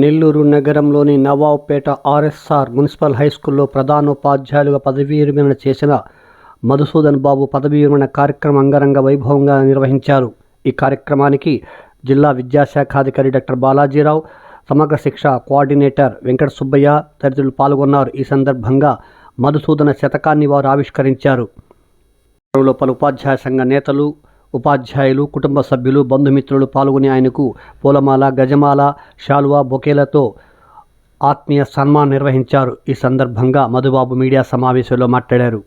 నెల్లూరు నగరంలోని Nawabpet RSR municipal హైస్కూల్లో ప్రధానోపాధ్యాయులుగా పదవీ విరమణ చేసిన మధుసూదన్ బాబు పదవీ విరమణ కార్యక్రమం అంగరంగ వైభవంగా నిర్వహించారు. ఈ కార్యక్రమానికి జిల్లా విద్యాశాఖాధికారి డాక్టర్ బాలాజీరావు సమగ్ర శిక్ష కోఆర్డినేటర్ వెంకట సుబ్బయ్య తదితరులు పాల్గొన్నారు. ఈ సందర్భంగా మధుసూదన శతకాన్ని వారు ఆవిష్కరించారు. పలు ఉపాధ్యాయ సంఘ నేతలు ఉపాధ్యాయులు కుటుంబ సభ్యులు బంధుమిత్రులు పాల్గొని ఆయనకు పూలమాల గజమాల శాలువా బొకేలతో ఆత్మీయ సన్మానం నిర్వహించారు. ఈ సందర్భంగా మధుబాబు మీడియా సమావేశంలో మాట్లాడారు.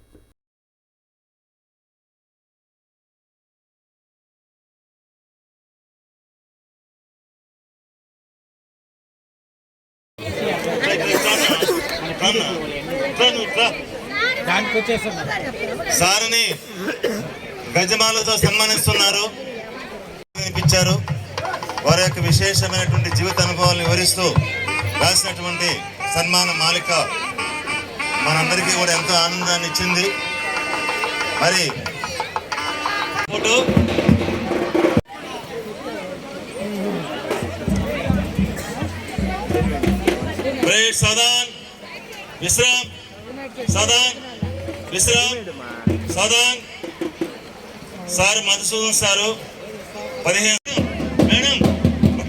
సారుని గజమాలతో సన్మానిస్తున్నారు. వినిపించారు. వారి యొక్క విశేషమైనటువంటి జీవిత అనుభవాలను వివరిస్తూ రాసినటువంటి సన్మాన మాలిక మనందరికీ కూడా ఎంతో ఆనందాన్ని ఇచ్చింది. మరి ఫోటో బ్రేడ్ సదాన్ విశ్రామ్ సదాన్ విశ్రామ్ సదాన్. సార్ మధుసూదన్ సారు పదిహేను. మేడం ఒక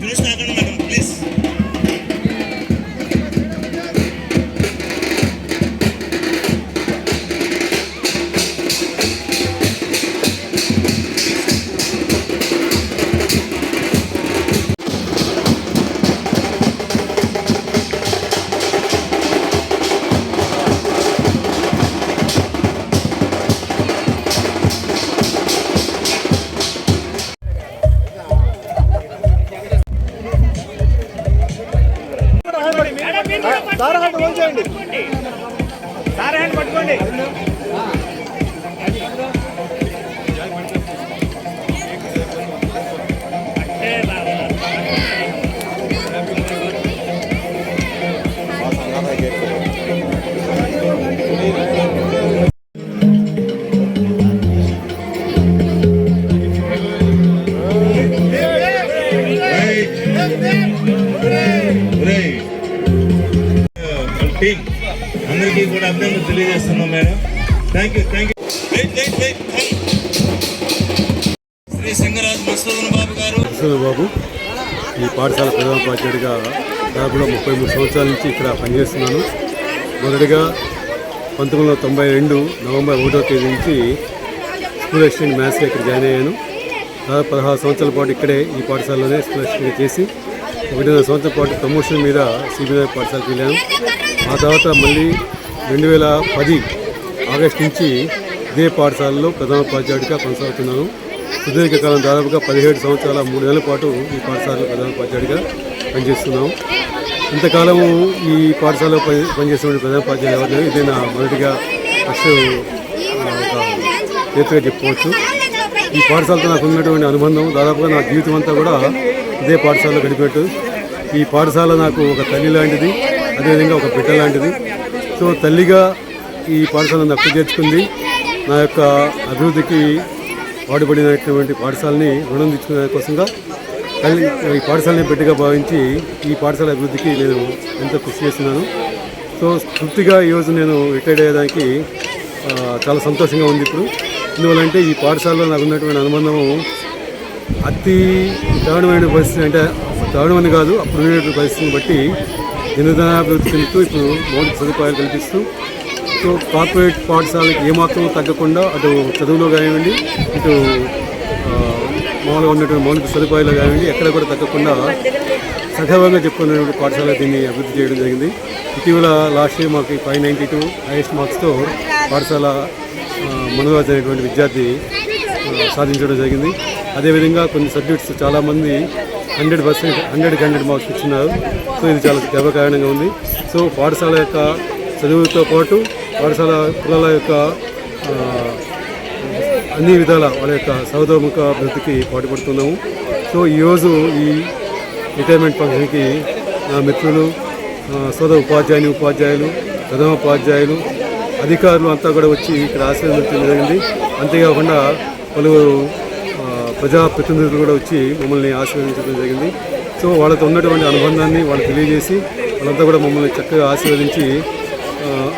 సార్ హ్యాండ్ పట్టుకోండి. టీం అందరికీ కూడా అభినందనలు తెలియజేస్తున్నాం madam. Thank you thank you Shri Singaraj Masudan Babu గారు. కృష్ణ బాబు ఈ పాఠశాల ప్రధానోపాధ్యాయుడిగా దాదాపుగా ముప్పై మూడు సంవత్సరాల నుంచి ఇక్కడ పనిచేస్తున్నాను. మొదటిగా పంతొమ్మిది వందల తొంభై రెండు నవంబర్ ఒకటో తేదీ నుంచి స్కూల్ అసిస్టెంట్ మ్యాథ్స్గా ఇక్కడ జాయిన్ అయ్యాను. దాదాపు పదహారు సంవత్సరాల పాటు ఇక్కడే ఈ పాఠశాలలోనే స్కూల్ అసిస్టెంట్ చేసి ఒకటిన్నర సంవత్సరాల పాటు ప్రమోషన్ మీద సిబిఐ పాఠశాలకు వెళ్ళాను ఆ తర్వాత మళ్ళీ రెండు వేల పది ఆగస్ట్ నుంచి ఇదే పాఠశాలలో ప్రధాన ఉపాధ్యాయుడిగా కొనసాగుతున్నాను. సుదీర్ఘకాలం దాదాపుగా పదిహేడు సంవత్సరాల మూడు నెలల పాటు ఈ పాఠశాలలో ప్రధానోపాధ్యాయుడిగా పనిచేస్తున్నాం. ఇంతకాలము ఈ పాఠశాలలో పని పనిచేసిన ప్రధానోపాధ్యాయులు ఎవరు లేరు. ఇదే నా మొదటిగా ఫస్ట్ ఒక చేతిగా చెప్పుకోవచ్చు. ఈ పాఠశాలతో నాకు ఉన్నటువంటి అనుబంధం దాదాపుగా నా జీవితం అంతా కూడా ఇదే పాఠశాలలో గడిపెట్టు. ఈ పాఠశాల నాకు ఒక తల్లి లాంటిది అదేవిధంగా ఒక బిడ్డ లాంటిది. సో తల్లిగా ఈ పాఠశాలను నక్కు చేర్చుకుంది. నా యొక్క అభివృద్ధికి పాటుపడినటువంటి పాఠశాలని రుణం తెచ్చుకునే కోసంగా తల్లి ఈ పాఠశాలని బిడ్డగా భావించి ఈ పాఠశాల అభివృద్ధికి నేను ఎంతో కృషి చేస్తున్నాను. సో తృప్తిగా ఈరోజు నేను రిటైర్డ్ అయ్యేదానికి చాలా సంతోషంగా ఉంది ఇప్పుడు. ఎందువల్లంటే ఈ పాఠశాలలో నాకు ఉన్నటువంటి అనుబంధం అతి దారుణమైన పరిస్థితి అంటే దారుణమని కాదు అప్పుడు ఉండేటువంటి పరిస్థితిని బట్టి దినదనాభివృద్ధి చెందుతూ ఇప్పుడు మౌలిక సదుపాయాలు కల్పిస్తూ సో కార్పొరేట్ పాఠశాలకు ఏమాత్రం తగ్గకుండా అటు చదువులో కానివ్వండి ఇటు మామూలుగా ఉన్నటువంటి మౌలిక సదుపాయాలు కానివ్వండి ఎక్కడ కూడా తగ్గకుండా సగర్వంగా చెప్పుకున్నటువంటి పాఠశాల దీన్ని అభివృద్ధి చేయడం జరిగింది. ఇటీవల లాస్ట్ ఇయర్ మాకు ఫైవ్ నైంటీ టూ హైయెస్ట్ మార్క్స్తో పాఠశాల మనోజ్ అనేటువంటి విద్యార్థి సాధించడం జరిగింది. అదేవిధంగా కొన్ని సబ్జెక్ట్స్ చాలామంది హండ్రెడ్ పర్సెంట్ హండ్రెడ్కి హండ్రెడ్ మార్క్స్ ఇచ్చినారు. సో ఇది చాలా గర్వకారణంగా ఉంది. సో పాఠశాల యొక్క చదువుతో పాటు పాఠశాల పిల్లల యొక్క అన్ని విధాల వాళ్ళ యొక్క సౌదముఖ అభివృద్ధికి పాటుపడుతున్నాము. సో ఈరోజు ఈ రిటైర్మెంట్ ఫంక్షన్కి నా మిత్రులు సోద ఉపాధ్యాయుని ఉపాధ్యాయులు ప్రథమ ఉపాధ్యాయులు అధికారులు అంతా కూడా వచ్చి ఇక్కడ ఆశీర్వదించడం జరిగింది. అంతేకాకుండా పలువురు ప్రజాప్రతినిధులు కూడా వచ్చి మమ్మల్ని ఆశీర్వదించడం జరిగింది. సో వాళ్ళతో ఉన్నటువంటి అనుబంధాన్ని వాళ్ళు తెలియజేసి వాళ్ళంతా కూడా మమ్మల్ని చక్కగా ఆశీర్వదించి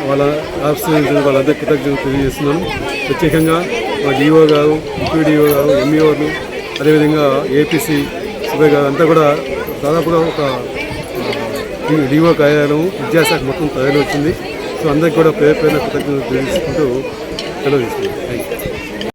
వాళ్ళ ఆశీర్వదించిన వాళ్ళంతా కృతజ్ఞతలు తెలియజేస్తున్నాను. ప్రత్యేకంగా మా డిఓ గారు డిప్యూడిఓ గారు ఎంఈఓలు అదేవిధంగా ఏపీసీ సుబ్బయ్య గారు అంతా కూడా దాదాపుగా ఒక డిఓ కార్యాలయం విద్యాశాఖ మొత్తం తయారు వచ్చింది సో అందరికీ కూడా పేరు పేరున కృతజ్ఞతలు తెలియజేసుకుంటూ సెలవు తీసుకుంటాం థ్యాంక్ యూ